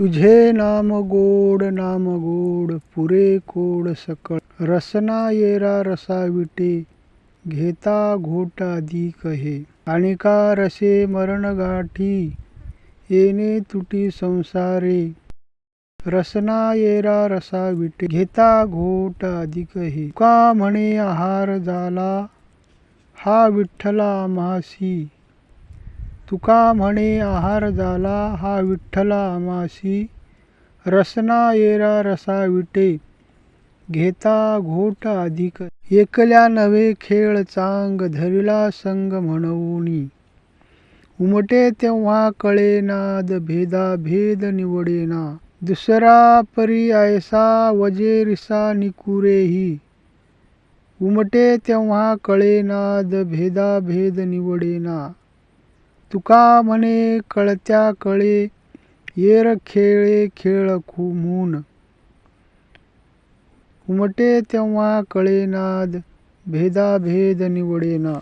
तुझे नाम गोड नाम गोड पुरे कोड सकळ. रसना येरा रसा विटे घेता घोट कहे आणि आणिका रसे मरण गाठी येणे तुटी संसारे. रसना येरा रसा विटे घेता घोट अधिक हे. का म्हणे आहार झाला हा विठ्ठला मासी. तुका म्हणे आहार झाला हा विठ्ठला आम्हासी रसना येरा रसा विटे. घेता घोट अधिक. एकल्या नवे खेळ चांग धरिला संग म्हणवणी उमटे तेव्हा कळे नाद भेदा भेद निवडेना. दुसरा परी ऐसा वजे रिसा निकुरेही. उमटे तेव्हा कळे नाद भेदा भेद निवडेना. तुका म्हणे कळत्या कळे येर खेळे खेळ खुमून उमटे तेव्हा कळे नाद भेदा भेद निवडेना.